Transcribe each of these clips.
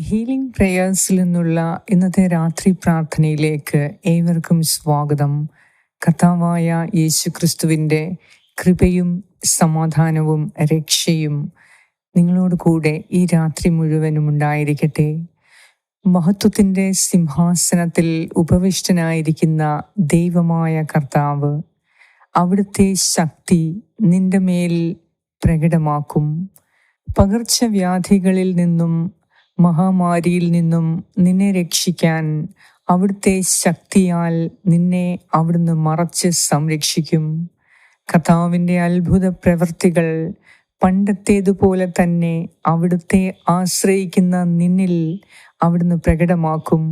Healing പ്രേയേഴ്സിൽ നിന്നുള്ള ഇന്നത്തെ രാത്രി പ്രാർത്ഥനയിലേക്ക് ഏവർക്കും സ്വാഗതം. കഥാവായ യേശു ക്രിസ്തുവിന്റെ കൃപയും സമാധാനവും രക്ഷയും നിങ്ങളോട് കൂടെ ഈ രാത്രി മുഴുവനും ഉണ്ടായിരിക്കട്ടെ. മഹത്വത്തിന്റെ സിംഹാസനത്തിൽ ഉപവിഷ്ടനായിരിക്കുന്ന ദൈവമായ കർത്താവ് അവിടുത്തെ ശക്തി നിന്റെ മേൽ പ്രകടമാക്കും. പകർച്ചവ്യാധികളിൽ നിന്നും മഹാമാരിയിൽ നിന്നും നിന്നെ രക്ഷിക്കാൻ അവിടുത്തെ ശക്തിയാൽ നിന്നെ അവിടുന്ന് മറച്ച് സംരക്ഷിക്കും. കഥാവിന്റെ അത്ഭുത പ്രവൃത്തികൾ പണ്ടത്തേതുപോലെ തന്നെ അവിടുത്തെ ആശ്രയിക്കുന്ന നിന്നിൽ അവിടുന്ന് പ്രകടമാക്കും.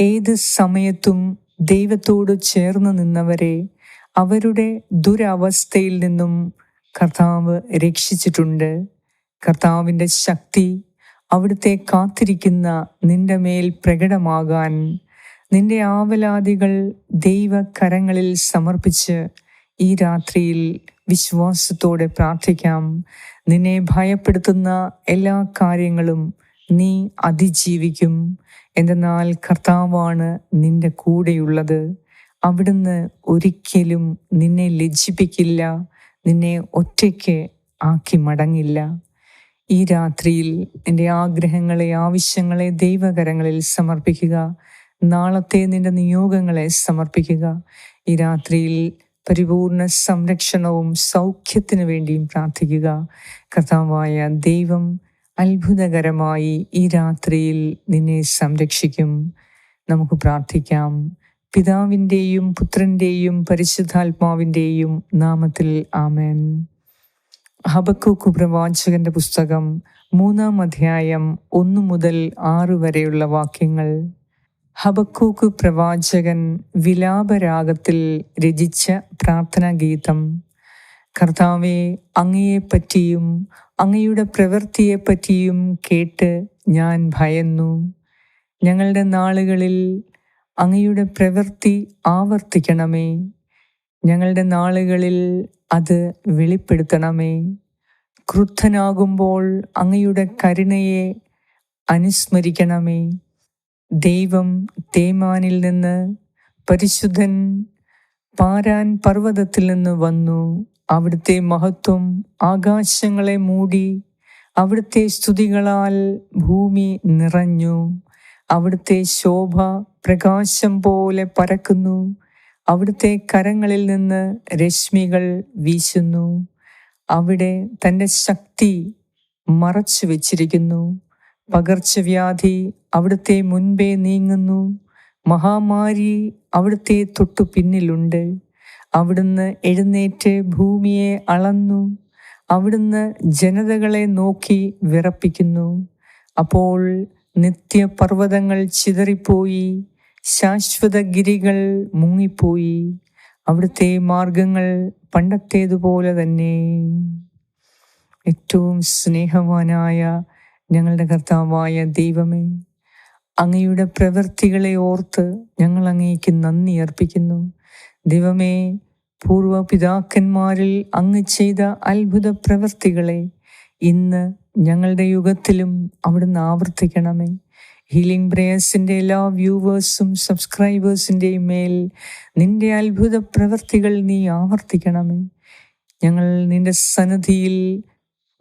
ഏത് സമയത്തും ദൈവത്തോട് ചേർന്ന് നിന്നവരെ അവരുടെ ദുരവസ്ഥയിൽ നിന്നും കർത്താവ് രക്ഷിച്ചിട്ടുണ്ട്. കർത്താവിന്റെ ശക്തി അവിടുത്തെ കാത്തിരിക്കുന്ന നിന്റെ മേൽ പ്രകടമാകാൻ നിന്റെ ആവലാദികൾ ദൈവകരങ്ങളിൽ സമർപ്പിച്ച് ഈ രാത്രിയിൽ വിശ്വാസത്തോടെ പ്രാർത്ഥിക്കാം. നിന്നെ ഭയപ്പെടുത്തുന്ന എല്ലാ കാര്യങ്ങളും നീ അതിജീവിക്കും. എന്നാൽ കർത്താവാണ് നിന്റെ കൂടെയുള്ളത്. അവിടുന്ന് ഒരിക്കലും നിന്നെ ലജ്ജിപ്പിക്കില്ല. നിന്നെ ഒറ്റയ്ക്ക് ആക്കി മടങ്ങില്ല. ഈ രാത്രിയിൽ എന്റെ ആഗ്രഹങ്ങളെ ആവശ്യങ്ങളെ ദൈവകരങ്ങളിൽ സമർപ്പിക്കുക. നാളത്തെ നിന്റെ നിയോഗങ്ങളെ സമർപ്പിക്കുക. ഈ രാത്രിയിൽ പരിപൂർണ സംരക്ഷണവും സൗഖ്യത്തിനു വേണ്ടിയും പ്രാർത്ഥിക്കുക. കർത്താവായ ദൈവം അത്ഭുതകരമായി ഈ രാത്രിയിൽ നിന്നെ സംരക്ഷിക്കും. നമുക്ക് പ്രാർത്ഥിക്കാം. പിതാവിന്റെയും പുത്രന്റെയും പരിശുദ്ധാത്മാവിന്റെയും നാമത്തിൽ ആമേൻ. ഹബക്കൂക്ക് പ്രവാചകന്റെ പുസ്തകം മൂന്നാം അധ്യായം ഒന്നു മുതൽ ആറ് വരെയുള്ള വാക്യങ്ങൾ. ഹബക്കൂക്ക് പ്രവാചകൻ വിലാപരാഗത്തിൽ രചിച്ച പ്രാർത്ഥനാ ഗീതം. കർത്താവെ അങ്ങയെപ്പറ്റിയും അങ്ങയുടെ പ്രവൃത്തിയെപ്പറ്റിയും കേട്ട് ഞാൻ ഭയന്നു. ഞങ്ങളുടെ നാളുകളിൽ അങ്ങയുടെ പ്രവൃത്തി ആവർത്തിക്കണമേ. ഞങ്ങളുടെ നാളുകളിൽ അത് വെളിപ്പെടുത്തണമേ. ക്രുദ്ധനാകുമ്പോൾ അങ്ങയുടെ കരുണയെ അനുസ്മരിക്കണമേ. ദൈവം തേമാനിൽ നിന്ന് പരിശുദ്ധൻ പാരാൻ പർവതത്തിൽ നിന്ന് വന്നു. അവിടുത്തെ മഹത്വം ആകാശങ്ങളെ മൂടി അവിടുത്തെ സ്തുതികളാൽ ഭൂമി നിറഞ്ഞു. അവിടുത്തെ ശോഭ പ്രകാശം പോലെ പരക്കുന്നു. അവിടുത്തെ കരങ്ങളിൽ നിന്ന് രശ്മികൾ വീശുന്നു. അവിടെ തന്റെ ശക്തി മറച്ചു വച്ചിരിക്കുന്നു. പകർച്ചവ്യാധി അവിടുത്തെ മുൻപേ നീങ്ങുന്നു. മഹാമാരി അവിടുത്തെ തൊട്ടു പിന്നിലുണ്ട്. അവിടുന്ന് എഴുന്നേറ്റ് ഭൂമിയെ അളന്നു. അവിടുന്ന് ജനതകളെ നോക്കി വിറപ്പിക്കുന്നു. അപ്പോൾ നിത്യപർവതങ്ങൾ ചിതറിപ്പോയി. ശാശ്വത ഗിരികൾ മുങ്ങിപ്പോയി. അവിടുത്തെ മാർഗങ്ങൾ പണ്ടത്തേതുപോലെ തന്നെ. ഏറ്റവും സ്നേഹവാനായ ഞങ്ങളുടെ കർത്താവായ ദൈവമേ അങ്ങയുടെ പ്രവൃത്തികളെ ഓർത്ത് ഞങ്ങൾ അങ്ങേക്ക് നന്ദി അർപ്പിക്കുന്നു. ദൈവമേ പൂർവ പിതാക്കന്മാരിൽ അങ്ങ് ചെയ്ത അത്ഭുത പ്രവൃത്തികളെ ഇന്ന് ഞങ്ങളുടെ യുഗത്തിലും അവിടുന്ന് ആവർത്തിക്കണമേ. ഹീലിംഗ് പ്രേയേഴ്സിന്റെ എല്ലാ വ്യൂവേഴ്സും സബ്സ്ക്രൈബേഴ്സിന്റെയും മേൽ നിന്റെ അത്ഭുത പ്രവൃത്തികൾ നീ ആവർത്തിക്കണമേ. ഞങ്ങൾ നിന്റെ സന്നദ്ധിയിൽ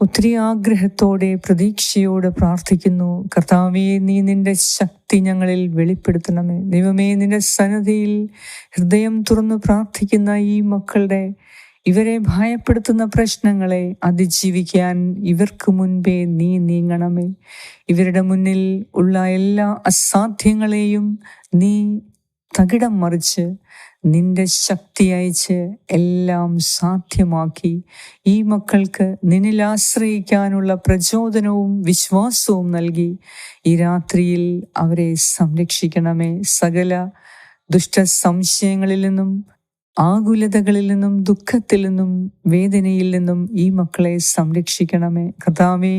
ഒത്തിരി ആഗ്രഹത്തോടെ പ്രതീക്ഷയോടെ പ്രാർത്ഥിക്കുന്നു. കർത്താവേ നീ നിന്റെ ശക്തി ഞങ്ങളിൽ വെളിപ്പെടുത്തണമേ. ദൈവമേ നിന്റെ സന്നദ്ധിയിൽ ഹൃദയം തുറന്ന് പ്രാർത്ഥിക്കുന്ന ഈ മക്കളുടെ ഇവരെ ഭയപ്പെടുത്തുന്ന പ്രശ്നങ്ങളെ അതിജീവിക്കാൻ ഇവർക്ക് മുൻപേ നീ നീങ്ങണമേ. ഇവരുടെ മുന്നിൽ ഉള്ള എല്ലാ അസാധ്യങ്ങളെയും നീ തകിടം മറിച്ച് നിന്റെ ശക്തി അയച്ച് എല്ലാം സാധ്യമാക്കി. ഈ മക്കൾക്ക് നിന്നിൽ ആശ്രയിക്കാനുള്ള പ്രചോദനവും വിശ്വാസവും നൽകി. ഈ രാത്രിയിൽ അവരെ സംരക്ഷിക്കണമേ. സകല ദുഷ്ട സംശയങ്ങളിൽ നിന്നും ആകുലതകളിൽ നിന്നും ദുഃഖത്തിൽ നിന്നും വേദനയിൽ നിന്നും ഈ മക്കളെ സംരക്ഷിക്കണമേ. കഥാവേ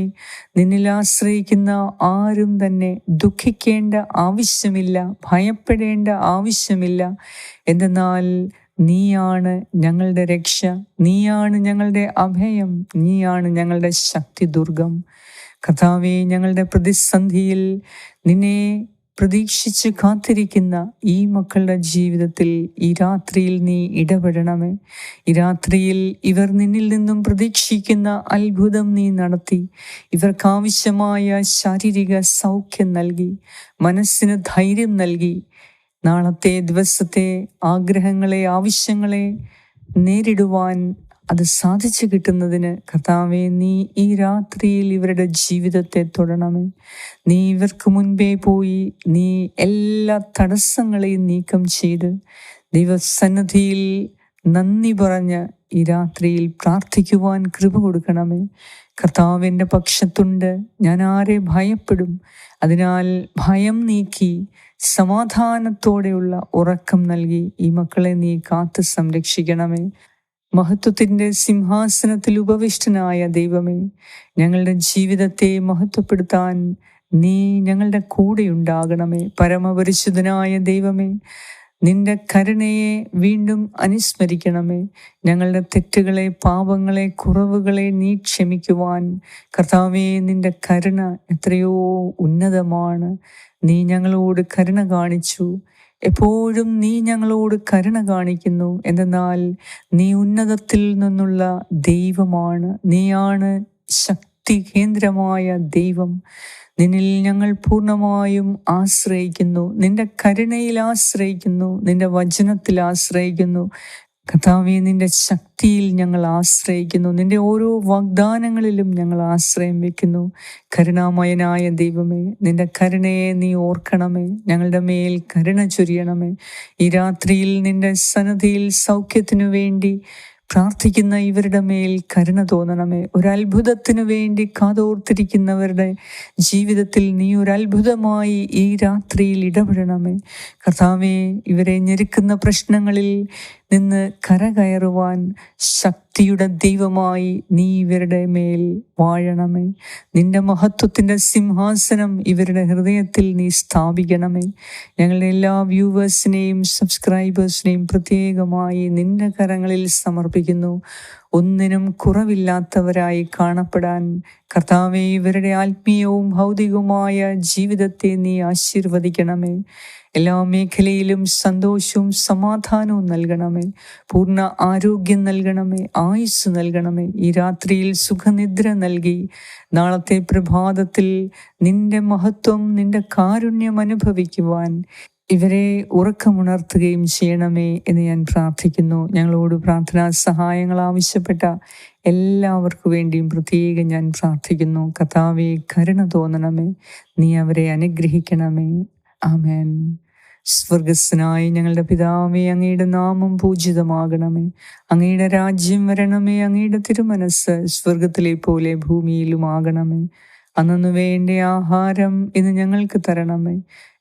നിന്നിൽ ആശ്രയിക്കുന്ന ആരും തന്നെ ദുഃഖിക്കേണ്ട ആവശ്യമില്ല ഭയപ്പെടേണ്ട ആവശ്യമില്ല. എന്തെന്നാൽ നീയാണ് ഞങ്ങളുടെ രക്ഷ നീയാണ് ഞങ്ങളുടെ അഭയം നീയാണ് ഞങ്ങളുടെ ശക്തി ദുർഗം കഥാവേ ഞങ്ങളുടെ പ്രതിസന്ധിയിൽ നിന്നെ പ്രതീക്ഷിച്ച് കാത്തിരിക്കുന്ന ഈ മക്കളുടെ ജീവിതത്തിൽ ഈ രാത്രിയിൽ നീ ഇടപെടണമേ. ഈ രാത്രിയിൽ ഇവർ നിന്നിൽ നിന്നും പ്രതീക്ഷിക്കുന്ന അത്ഭുതം നീ നടത്തി. ഇവർക്കാവശ്യമായ ശാരീരിക സൗഖ്യം നൽകി. മനസ്സിന് ധൈര്യം നൽകി. നാളത്തെ ദിവസത്തെ ആഗ്രഹങ്ങളെ ആവശ്യങ്ങളെ നേരിടുവാൻ അത് സാധിച്ചു കിട്ടുന്നതിന് കർത്താവെ നീ ഈ രാത്രിയിൽ ഇവരുടെ ജീവിതത്തെ തൊടണമേ. നീ ഇവർക്ക് മുൻപേ പോയി നീ എല്ലാ തടസ്സങ്ങളെയും നീക്കം ചെയ്ത് ദൈവസന്നിധിയിൽ നന്ദി പറഞ്ഞ് ഈ രാത്രിയിൽ പ്രാർത്ഥിക്കുവാൻ കൃപ കൊടുക്കണമേ. കർത്താവിന്റെ പക്ഷത്തുണ്ട് ഞാൻ ആരെ ഭയപ്പെടും? അതിനാൽ ഭയം നീക്കി സമാധാനത്തോടെയുള്ള ഉറക്കം നൽകി ഈ മക്കളെ നീ കാത്ത് സംരക്ഷിക്കണമേ. മഹത്വത്തിന്റെ സിംഹാസനത്തിൽ ഉപവിഷ്ടനായ ദൈവമേ ഞങ്ങളുടെ ജീവിതത്തെ മഹത്വപ്പെടുത്താൻ നീ ഞങ്ങളുടെ കൂടെ ഉണ്ടാകണമേ. പരമപരിശുദ്ധനായ ദൈവമേ നിന്റെ കരുണയെ വീണ്ടും അനുസ്മരിക്കണമേ. ഞങ്ങളുടെ തെറ്റുകളെ പാപങ്ങളെ കുറവുകളെ നീ ക്ഷമിക്കുവാൻ. കർത്താവേ നിന്റെ കരുണ എത്രയോ ഉന്നതമാണ്. നീ ഞങ്ങളോട് കരുണ കാണിച്ചു. എപ്പോഴും നീ ഞങ്ങളോട് കരുണ കാണിക്കുന്നു. എന്തെന്നാൽ നീ ഉന്നതത്തിൽ നിന്നുള്ള ദൈവമാണ്. നീയാണ് ശക്തി കേന്ദ്രമായ ദൈവം. നിന്നിൽ ഞങ്ങൾ പൂർണമായും ആശ്രയിക്കുന്നു. നിന്റെ കരുണയിൽ ആശ്രയിക്കുന്നു. നിന്റെ വചനത്തിൽ ആശ്രയിക്കുന്നു. കഥാവെ നിന്റെ ശക്തിയിൽ ഞങ്ങൾ ആശ്രയിക്കുന്നു. നിന്റെ ഓരോ വാഗ്ദാനങ്ങളിലും ഞങ്ങൾ ആശ്രയം വെക്കുന്നു. കരുണാമയനായ ദൈവമേ നിന്റെ കരുണയെ നീ ഓർക്കണമേ. ഞങ്ങളുടെ മേൽ കരുണ ചൊരിയണമേ. ഈ രാത്രിയിൽ നിന്റെ സന്നദ്ധിയിൽ സൗഖ്യത്തിനു വേണ്ടി പ്രാർത്ഥിക്കുന്ന ഇവരുടെ മേൽ കരുണ തോന്നണമേ. ഒരു അത്ഭുതത്തിനു വേണ്ടി കാതോർത്തിരിക്കുന്നവരുടെ ജീവിതത്തിൽ നീ ഒരു അത്ഭുതമായി ഈ രാത്രിയിൽ ഇടപെടണമേ. കർത്താവെ ഇവരെ ഞെരുക്കുന്ന പ്രശ്നങ്ങളിൽ നിന്ന് കരകയറുവാൻ ശക്തിയുടെ ദൈവമായി നീ ഇവരുടെ മേൽ വാഴണമേ. നിന്റെ മഹത്വത്തിന്റെ സിംഹാസനം ഇവരുടെ ഹൃദയത്തിൽ നീ സ്ഥാപിക്കണമേ. ഞങ്ങളുടെ എല്ലാ വ്യൂവേഴ്സിനെയും സബ്സ്ക്രൈബേഴ്സിനെയും പ്രത്യേകമായി നിന്റെ കരങ്ങളിൽ സമർപ്പിക്കുന്നു. ഒന്നിനും കുറവില്ലാത്തവരായി കാണപ്പെടാൻ കർത്താവെ ഇവരുടെ ആത്മീയവും ഭൗതികവുമായ ജീവിതത്തെ നീ ആശീർവദിക്കണമേ. എല്ലാ മേഖലയിലും സന്തോഷവും സമാധാനവും നൽകണമേ. പൂർണ ആരോഗ്യം നൽകണമേ. ആയുസ് നൽകണമേ. ഈ രാത്രിയിൽ സുഖനിദ്ര നൽകി. നാളത്തെ പ്രഭാതത്തിൽ നിന്റെ മഹത്വം നിന്റെ കാരുണ്യം അനുഭവിക്കുവാൻ ഇവരെ ഉറക്കമുണർത്തുകയും ചെയ്യണമേ എന്ന് ഞാൻ പ്രാർത്ഥിക്കുന്നു. ഞങ്ങളോട് പ്രാർത്ഥനാ സഹായങ്ങൾ ആവശ്യപ്പെട്ട എല്ലാവർക്കു വേണ്ടിയും പ്രത്യേകം ഞാൻ പ്രാർത്ഥിക്കുന്നു. കഥാവെ കരുണ തോന്നണമേ. നീ അവരെ അനുഗ്രഹിക്കണമേ. ആമേൻ. സ്വർഗസ്നായി ഞങ്ങളുടെ പിതാവേ അങ്ങയുടെ നാമം പൂജിതമാകണമേ. അങ്ങയുടെ രാജ്യം വരണമേ. അങ്ങയുടെ തിരുമനസ് സ്വർഗത്തിലെ പോലെ ഭൂമിയിലുമാകണമേ. അന്നു വേണ്ട ആഹാരം ഇന്ന് ഞങ്ങൾക്ക് തരണമേ.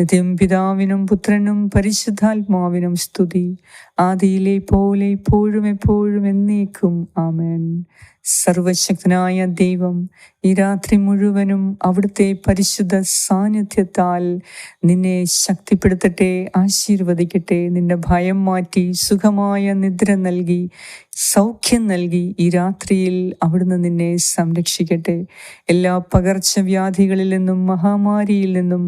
നിത്യം പിതാവിനും പുത്രനും പരിശുദ്ധാത്മാവിനും സ്തുതി. ആദിയിലെ പോലെ ഇപ്പോഴും എപ്പോഴും എന്നേക്കും. ആമേൻ. സർവശക്തനായ ദൈവം ഈ രാത്രി മുഴുവനും അവിടുത്തെ പരിശുദ്ധ സാന്നിധ്യത്താൽ നിന്നെ ശക്തിപ്പെടുത്തട്ടെ ആശീർവദിക്കട്ടെ. നിന്റെ ഭയം മാറ്റി സുഖമായ നിദ്ര നൽകി സൗഖ്യം നൽകി ഈ രാത്രിയിൽ അവിടുന്ന് നിന്നെ സംരക്ഷിക്കട്ടെ. എല്ലാ പകർച്ചവ്യാധികളിൽ നിന്നും മഹാമാരിയിൽ നിന്നും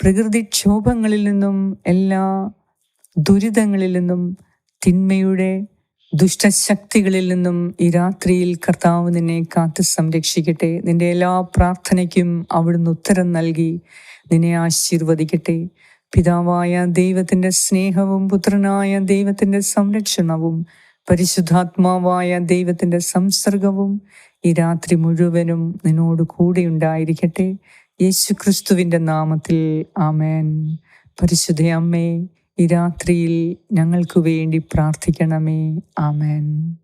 പ്രകൃതിക്ഷോഭങ്ങളിൽ നിന്നും എല്ലാ ദുരിതങ്ങളിൽ നിന്നും തിന്മയുടെ ദുഷ്ടശക്തികളിൽ നിന്നും ഈ രാത്രിയിൽ കർത്താവ് നിന്നെ കാത്തു സംരക്ഷിക്കട്ടെ. നിന്റെ എല്ലാ പ്രാർത്ഥനയ്ക്കും അവിടുന്ന് ഉത്തരം നൽകി നിന്നെ ആശീർവദിക്കട്ടെ. പിതാവായ ദൈവത്തിന്റെ സ്നേഹവും പുത്രനായ ദൈവത്തിന്റെ സംരക്ഷണവും പരിശുദ്ധാത്മാവായ ദൈവത്തിന്റെ സംസർഗവും ഈ രാത്രി മുഴുവനും നിന്നോട് കൂടെ ഉണ്ടായിരിക്കട്ടെ. യേശു ക്രിസ്തുവിന്റെ നാമത്തിൽ ആമേൻ. പരിശുദ്ധ അമ്മേ ഈ രാത്രിയിൽ ഞങ്ങൾക്ക് വേണ്ടി പ്രാർത്ഥിക്കണമേ. ആമേൻ.